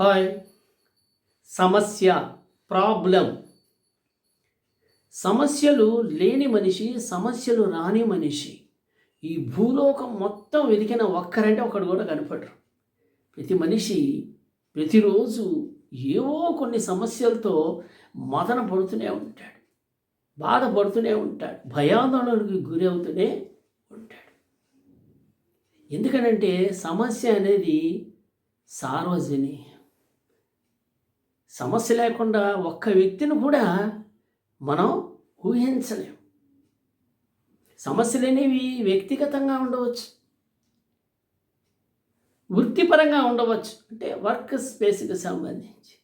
Hi. సమస్య problem. సమస్యలు లేని మనిషి సమస్యలు రాని మనిషి. ఈ భూలోకం మొత్తం వెతికిన ఒక్కరంటే ఒకడు కూడా కనపడరు. ప్రతి మనిషి ప్రతిరోజు ఏవో కొన్ని సమస్యలతో మదన పడుతూనే ఉంటాడు. బాధపడుతూనే ఉంటాడు. భయాందోళనకు గురి అవుతూనే ఉంటాడు. ఎందుకనంటే సమస్య అనేది సార్వజని సమస్య లేకుండా ఒక్క వ్యక్తిని కూడా మనం ఊహించలేం. సమస్యలు అనేవి వ్యక్తిగతంగా ఉండవచ్చు. వృత్తిపరంగా ఉండవచ్చు. అంటే వర్క్ స్పేస్కి సంబంధించి.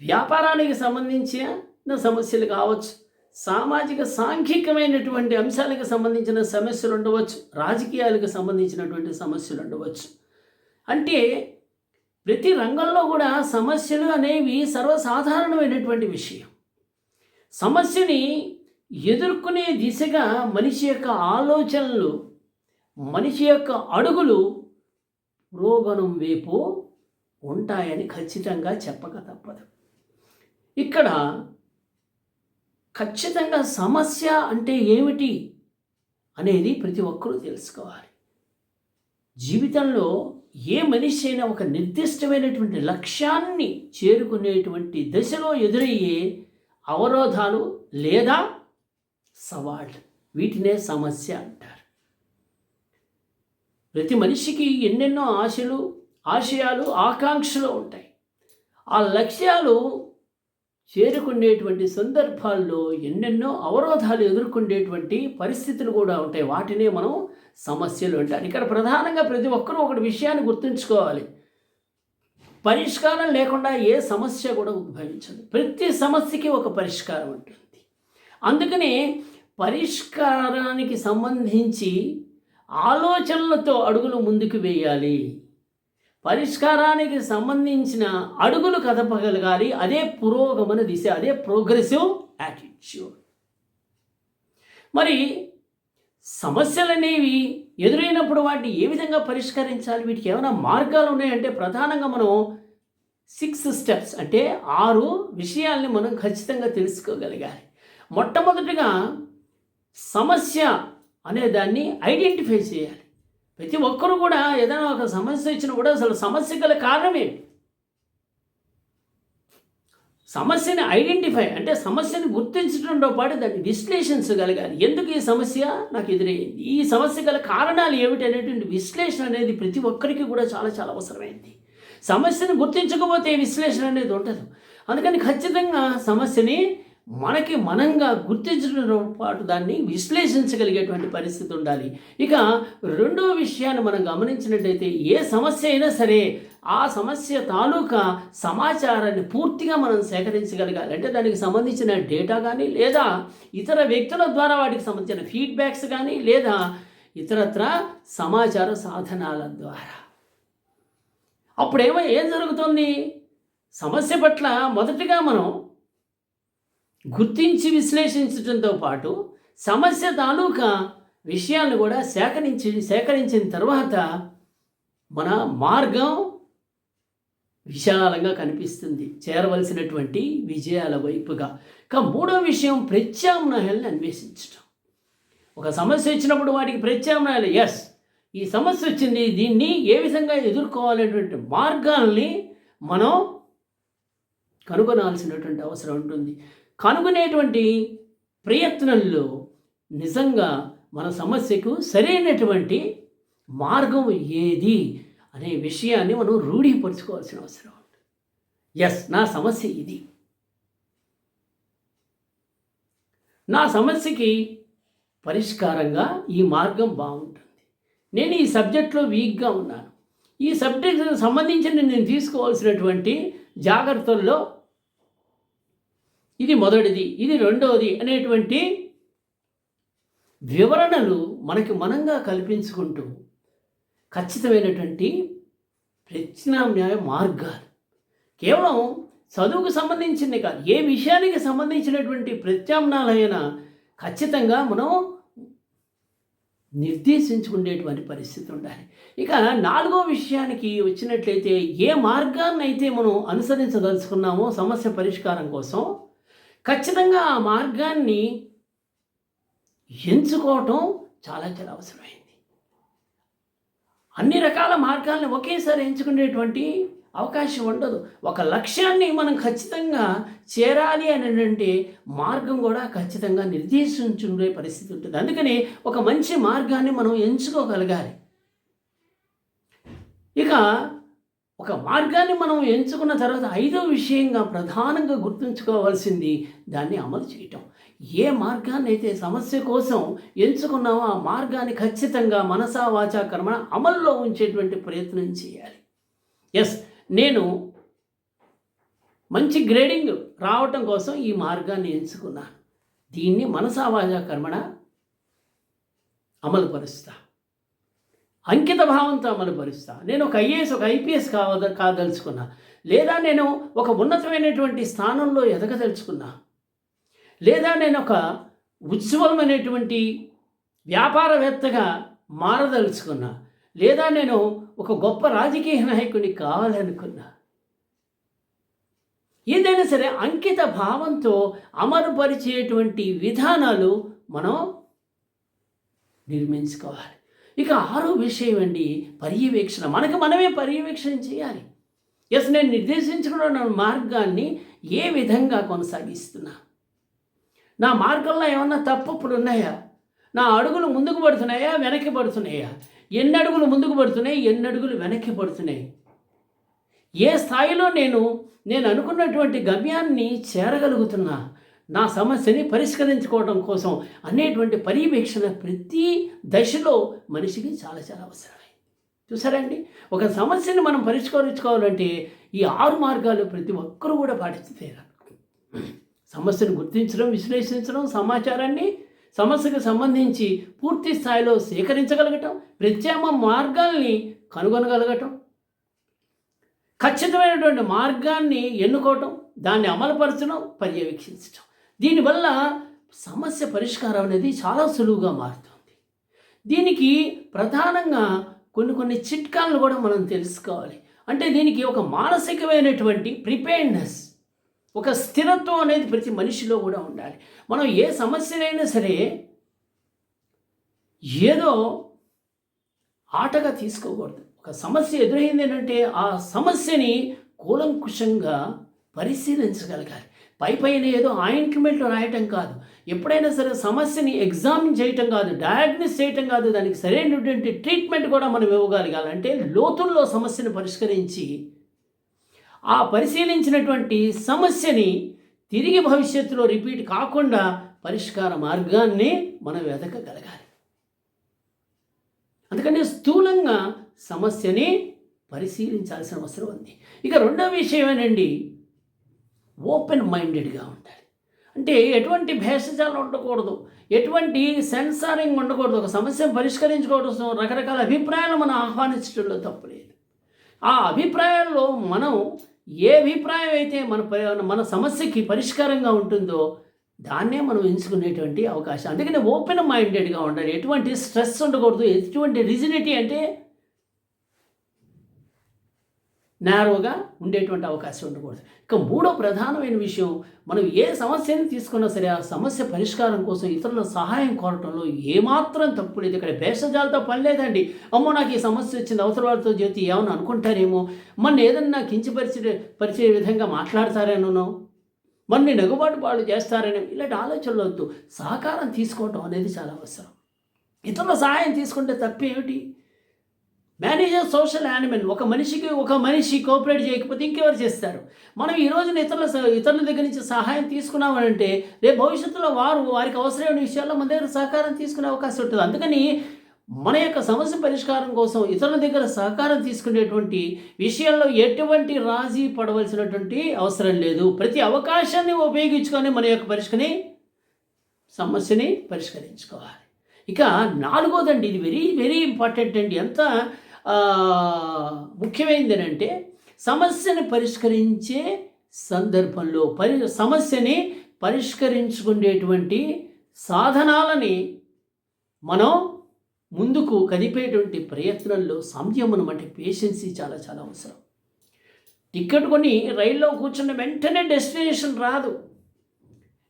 వ్యాపారానికి సంబంధించిన సమస్యలు కావచ్చు. సామాజిక సాంఘికమైనటువంటి అంశాలకు సంబంధించిన సమస్యలు ఉండవచ్చు. రాజకీయాలకు సంబంధించినటువంటి సమస్యలు ఉండవచ్చు. అంటే ప్రతి రంగంలో కూడా సమస్యలు అనేవి సర్వసాధారణమైనటువంటి విషయం. సమస్యని ఎదుర్కొనే దిశగా మనిషి యొక్క ఆలోచనలు మనిషి యొక్క అడుగులు పురోగమనం వైపు ఉంటాయని ఖచ్చితంగా చెప్పక తప్పదు. ఇక్కడ ఖచ్చితంగా సమస్య అంటే ఏమిటి అనేది ప్రతి ఒక్కరూ తెలుసుకోవాలి. జీవితంలో ఏ మనిషి అయినా ఒక నిర్దిష్టమైనటువంటి లక్ష్యాన్ని చేరుకునేటువంటి దశలో ఎదురయ్యే అవరోధాలు లేదా సవాళ్ళు. వీటినే సమస్య అంటారు. ప్రతి మనిషికి ఎన్నెన్నో ఆశలు ఆశయాలు ఆకాంక్షలు ఉంటాయి. ఆ లక్ష్యాలు చేరుకునేటువంటి సందర్భాల్లో ఎన్నెన్నో అవరోధాలు ఎదుర్కొనేటువంటి పరిస్థితులు కూడా ఉంటాయి. వాటినే మనం సమస్యలు అంటారు ఇక్కడ ప్రధానంగా ప్రతి ఒక్కరూ ఒకటి విషయాన్ని గుర్తుంచుకోవాలి. పరిష్కారం లేకుండా ఏ సమస్య కూడా ఉద్భవించదు. ప్రతి సమస్యకి ఒక పరిష్కారం ఉంటుంది. అందుకని పరిష్కారానికి సంబంధించి ఆలోచనలతో అడుగులు ముందుకు వేయాలి. పరిష్కారానికి సంబంధించిన అడుగులు కదపగలగాలి. అదే పురోగమన దిశ అదే ప్రోగ్రెసివ్ యాటిట్యూడ్. మరి సమస్యలు అనేవి ఎదురైనప్పుడు వాటిని ఏ విధంగా పరిష్కరించాలి? వీటికి ఏమైనా మార్గాలు ఉన్నాయంటే ప్రధానంగా మనం సిక్స్ స్టెప్స్ అంటే ఆరు విషయాల్ని మనం ఖచ్చితంగా తెలుసుకోగలగాలి. మొట్టమొదటిగా సమస్య అనే దాన్ని ఐడెంటిఫై చేయాలి. ప్రతి ఒక్కరు కూడా ఏదైనా ఒక సమస్య ఇచ్చినా కూడా అసలు సమస్య గల కారణం ఏంటి సమస్యని ఐడెంటిఫై అంటే సమస్యని గుర్తించడంతో పాటు దాన్ని విశ్లేషించగలగాలి ఎందుకు ఈ సమస్య? నాకు ఎదురయ్యింది ఈ సమస్య గల కారణాలు ఏమిటి అనేటువంటి విశ్లేషణ అనేది ప్రతి ఒక్కరికి కూడా చాలా చాలా అవసరమైంది. సమస్యను గుర్తించకపోతే విశ్లేషణ అనేది ఉండదు. అందుకని ఖచ్చితంగా సమస్యని మనకి మనంగా గుర్తించడంతో పాటు దాన్ని విశ్లేషించగలిగేటువంటి పరిస్థితి ఉండాలి. ఇక రెండో విషయాన్ని మనం గమనించినట్టయితే ఏ సమస్య అయినా సరే ఆ సమస్య తాలూకా సమాచారాన్ని పూర్తిగా మనం సేకరించగలగాలి. అంటే దానికి సంబంధించిన డేటా కానీ లేదా ఇతర వ్యక్తుల ద్వారా వాటికి సంబంధించిన ఫీడ్బ్యాక్స్ కానీ లేదా ఇతరత్ర సమాచార సాధనాల ద్వారా. అప్పుడేమో ఏం జరుగుతుంది? సమస్య పట్ల మొదటిగా మనం గుర్తించి విశ్లేషించడంతో పాటు సమస్య తాలూకా విషయాలను కూడా సేకరించి సేకరించిన తర్వాత మన మార్గం విశాలంగా కనిపిస్తుంది. చేరవలసినటువంటి విజయాల వైపుగా. ఇక మూడో విషయం ప్రత్యామ్నాయాలను అన్వేషించడం ఒక సమస్య వచ్చినప్పుడు వాటికి ప్రత్యామ్నాయాలు ఎస్ ఈ సమస్య వచ్చింది దీన్ని ఏ విధంగా ఎదుర్కోవాలనేటువంటి మార్గాల్ని మనం కనుగొనాల్సినటువంటి అవసరం ఉంటుంది. కనుగొనేటువంటి ప్రయత్నంలో నిజంగా మన సమస్యకు సరైనటువంటి మార్గం ఏది? అనే విషయాన్ని మనం రూఢీపరుచుకోవాల్సిన అవసరం ఉంది. ఎస్ నా సమస్య ఇది. నా సమస్యకి పరిష్కారంగా ఈ మార్గం బాగుంటుంది. నేను ఈ సబ్జెక్ట్లో వీక్గా ఉన్నాను. ఈ సబ్జెక్ట్కి సంబంధించిన నేను తీసుకోవాల్సినటువంటి జాగ్రత్తల్లో ఇది మొదటిది ఇది రెండవది అనేటువంటి వివరణలు మనకి మనంగా కల్పించుకుంటూ ఖచ్చితమైనటువంటి ప్రత్యామ్నాయ మార్గాలు. కేవలం చదువుకు సంబంధించింది కాదు ఏ విషయానికి సంబంధించినటువంటి ప్రత్యామ్నాయాలైనా ఖచ్చితంగా మనం నిర్దేశించుకునేటువంటి పరిస్థితి ఉండాలి. ఇక నాలుగో విషయానికి వచ్చినట్లయితే ఏ మార్గాన్ని అయితే మనం అనుసరించదలుచుకున్నామో సమస్య పరిష్కారం కోసం ఖచ్చితంగా ఆ మార్గాన్ని ఎంచుకోవటం చాలా చాలా అవసరమైంది. అన్ని రకాల మార్గాల్ని ఒకేసారి ఎంచుకునేటువంటి అవకాశం ఉండదు. ఒక లక్ష్యాన్ని మనం ఖచ్చితంగా చేరాలి అనేటువంటి మార్గం కూడా ఖచ్చితంగా నిర్దేశించుకునే పరిస్థితి ఉంటుంది. అందుకని ఒక మంచి మార్గాన్ని మనం ఎంచుకోగలగాలి. ఇక ఒక మార్గాన్ని మనం ఎంచుకున్న తర్వాత ఐదో విషయంగా ప్రధానంగా గుర్తుంచుకోవాల్సింది దాన్ని అమలు చేయటం. ఏ మార్గాన్ని అయితే సమస్య కోసం ఎంచుకున్నామో ఆ మార్గాన్ని ఖచ్చితంగా మనసా వాచా కర్మ అమల్లో ఉంచేటువంటి ప్రయత్నం చేయాలి. ఎస్ నేను మంచి గ్రేడింగ్ రావటం కోసం ఈ మార్గాన్ని ఎంచుకున్నాను. దీన్ని మనసా వాచా కర్మణ అమలుపరుస్తా. అంకిత భావంతో అమలుపరుస్తా. నేను ఒక ఐఏఎస్ ఒక ఐపీఎస్ కావద కాదలుచుకున్నా. లేదా నేను ఒక ఉన్నతమైనటువంటి స్థానంలో ఎదగదలుచుకున్నా. లేదా నేను ఒక ఉజ్వలమైనటువంటి వ్యాపారవేత్తగా మారదలుచుకున్నా. లేదా నేను ఒక గొప్ప రాజకీయ నాయకుడిని కావాలనుకున్నా. ఏదైనా సరే అంకిత భావంతో అమలుపరిచేటువంటి విధానాలు మనం నిర్మించుకోవాలి. ఇక ఆరో విషయం అండి పర్యవేక్షణ. మనకు మనమే పర్యవేక్షణ చేయాలి. ఎస్ నేను నిర్దేశించుకున్న మార్గాన్ని ఏ విధంగా కొనసాగిస్తున్నా? నా మార్గంలో ఏమన్నా తప్పులు ఉన్నాయా నా అడుగులు ముందుకు పడుతున్నాయా వెనక్కి పడుతున్నాయా? ఎన్ని అడుగులు ముందుకు పడుతున్నాయి ఎన్ని అడుగులు వెనక్కి పడుతున్నాయి? ఏ స్థాయిలో నేను నేను అనుకున్నటువంటి గమ్యాన్ని చేరగలుగుతున్నా? నా సమస్యని పరిష్కరించుకోవడం కోసం అనేటువంటి పర్యవేక్షణ ప్రతి దశలో మనిషికి చాలా చాలా అవసరమైంది చూసారండి? ఒక సమస్యని మనం పరిష్కరించుకోవాలంటే ఈ ఆరు మార్గాలు ప్రతి ఒక్కరూ కూడా పాటిస్తే సమస్యను గుర్తించడం విశ్లేషించడం సమాచారాన్ని సమస్యకు సంబంధించి పూర్తి స్థాయిలో సేకరించగలగటం ప్రత్యామ మార్గాల్ని కనుగొనగలగటం ఖచ్చితమైనటువంటి మార్గాన్ని ఎన్నుకోవటం దాన్ని అమలుపరచడం పర్యవేక్షించటం. దీనివల్ల సమస్య పరిష్కారం అనేది చాలా సులువుగా మారుతుంది. దీనికి ప్రధానంగా కొన్ని కొన్ని చిట్కాలను కూడా మనం తెలుసుకోవాలి. అంటే దీనికి ఒక మానసికమైనటువంటి ప్రిపేర్నెస్ ఒక స్థిరత్వం అనేది ప్రతి మనిషిలో కూడా ఉండాలి. మనం ఏ సమస్యనైనా సరే ఏదో ఆటగా తీసుకోకూడదు. ఒక సమస్య ఎదురైంది ఏంటంటే ఆ సమస్యని కూలంకుషంగా పరిశీలించగలగాలి. పై పైన ఏదో ఆయింట్మెంట్ రాయటం కాదు. ఎప్పుడైనా సరే సమస్యని ఎగ్జామిన్ చేయటం కాదు డయాగ్నోస్ చేయటం కాదు దానికి సరైనటువంటి ట్రీట్మెంట్ కూడా మనం ఇవ్వగలగాలి. అంటే లోతుల్లో సమస్యను పరిష్కరించి ఆ పరిశీలించినటువంటి సమస్యని తిరిగి భవిష్యత్తులో రిపీట్ కాకుండా పరిష్కార మార్గాన్ని మనం వెతకగలగాలి. అందుకని స్థూలంగా సమస్యని పరిశీలించాల్సిన అవసరం ఉంది. ఇక రెండో విషయం ఏనండి ఓపెన్ మైండెడ్గా ఉండాలి. అంటే ఎటువంటి భేషజాలు ఉండకూడదు. ఎటువంటి సెన్సారింగ్ ఉండకూడదు. ఒక సమస్యను పరిష్కరించుకోవడం రకరకాల అభిప్రాయాలు మనం ఆహ్వానించడంలో తప్పులేదు ఆ అభిప్రాయాల్లో మనం ఏ అభిప్రాయం అయితే మన మన సమస్యకి పరిష్కారంగా ఉంటుందో దాన్నే మనం ఎంచుకునేటువంటి అవకాశం. అందుకని ఓపెన్ మైండెడ్గా ఉండాలి. ఎటువంటి స్ట్రెస్ ఉండకూడదు. ఎటువంటి రిజినిటీ అంటే నేరోగా ఉండేటువంటి అవకాశం ఉండకూడదు. ఇక మూడో ప్రధానమైన విషయం మనం ఏ సమస్యను తీసుకున్నా సరే ఆ సమస్య పరిష్కారం కోసం ఇతరుల సహాయం కోరటంలో ఏమాత్రం తప్పు లేదు. ఇక్కడ భేషజాలతో పని లేదండి. అమ్మో నాకు ఈ సమస్య వచ్చింది అవసర వాళ్ళతో చేతి ఏమని అనుకుంటారేమో. మన ఏదన్నా కించపరిచే పరిచే విధంగా మాట్లాడతారేనో మన్ని నగుబాటు వాళ్ళు చేస్తారని ఇలాంటి ఆలోచనలు వద్దు. సహకారం తీసుకోవటం అనేది చాలా అవసరం. ఇతరుల సహాయం తీసుకుంటే తప్పేమిటి? మేనేజర్ సోషల్ యానిమల్ ఒక మనిషికి ఒక మనిషి కోఆపరేట్ చేయకపోతే ఇంకెవరు చేస్తారు? మనం ఈ రోజున ఇతరుల ఇతరుల దగ్గర నుంచి సహాయం తీసుకున్నామనంటే రేపు భవిష్యత్తులో వారు వారికి అవసరమైన విషయాల్లో మన దగ్గర సహకారం తీసుకునే అవకాశం ఉంటుంది. అందుకని మన యొక్క సమస్య పరిష్కారం కోసం ఇతరుల దగ్గర సహకారం తీసుకునేటువంటి విషయాల్లో ఎటువంటి రాజీ పడవలసినటువంటి అవసరం లేదు. ప్రతి అవకాశాన్ని ఉపయోగించుకొని మన యొక్క పరిష్కని సమస్యని పరిష్కరించుకోవాలి. ఇక నాలుగోదండి ఇది వెరీ వెరీ ఇంపార్టెంట్ అండి. ఎంత ముఖ్యమైనది అంటే సమస్యని పరిష్కరించే సందర్భంలో పరి సమస్యని పరిష్కరించుకునేటువంటి సాధనాలని మనం ముందుకు కదిపేటువంటి ప్రయత్నంలో సంయమనం అంటే పేషెన్సీ చాలా చాలా అవసరం. టికెట్ కొని రైల్లో కూర్చున్న వెంటనే డెస్టినేషన్ రాదు.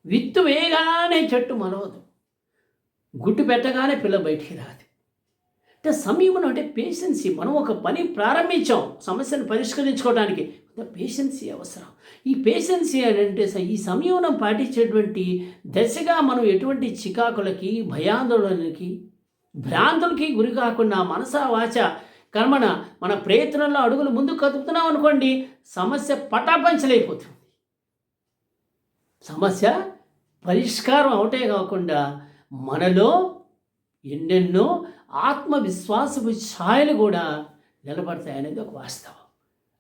విత్తు వేయగానే చెట్టు మనవదు గుట్టు పెట్టగానే పిల్ల బయటికి రాదు. అంటే సంయమనం అంటే పేషెన్సీ మనం ఒక పని ప్రారంభించాం. సమస్యను పరిష్కరించుకోవడానికి. పేషెన్సీ అవసరం. ఈ పేషెన్సీ అని అంటే ఈ సంయమనం పాటించేటువంటి దశగా మనం ఎటువంటి చికాకులకి భయాందోళనకి భ్రాంతులకి గురి కాకుండా మనసా వాచ కర్మణ మన ప్రయత్నంలో అడుగులు ముందుకు కదుపుతున్నాం అనుకోండి సమస్య పటాపంచలైపోతుంది. సమస్య పరిష్కారం అవటే కాకుండా మనలో ఎన్నెన్నో ఆత్మవిశ్వాసపు ఛాయలు కూడా నిలబడతాయనేది ఒక వాస్తవం.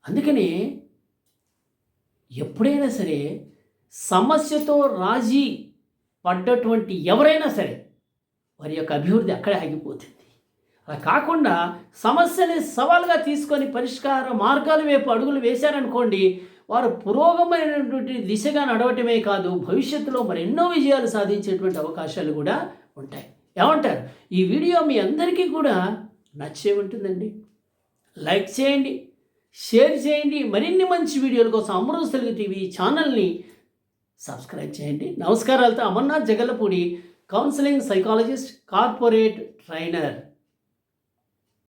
అందుకని ఎప్పుడైనా సరే సమస్యతో రాజీ పడ్డటువంటి ఎవరైనా సరే వారి యొక్క అభివృద్ధి అక్కడే ఆగిపోతుంది. అలా కాకుండా సమస్యని సవాలుగా తీసుకొని పరిష్కార మార్గాలు వైపు అడుగులు వేశారనుకోండి వారు పురోగమైనటువంటి దిశగా నడవటమే కాదు భవిష్యత్తులో మరెన్నో విజయాలు సాధించేటువంటి అవకాశాలు కూడా ఉంటాయి. ఏమంటారు? ఈ వీడియో మీ అందరికీ కూడా నచ్చే ఉంటుందండి. లైక్ చేయండి షేర్ చేయండి. మరిన్ని మంచి వీడియోల కోసం అమరోజ్ తెలుగు టీవీ ఛానల్ని సబ్స్క్రైబ్ చేయండి. నమస్కారాలతో Amarnath Jagalapudi counselling psychologist corporate trainer.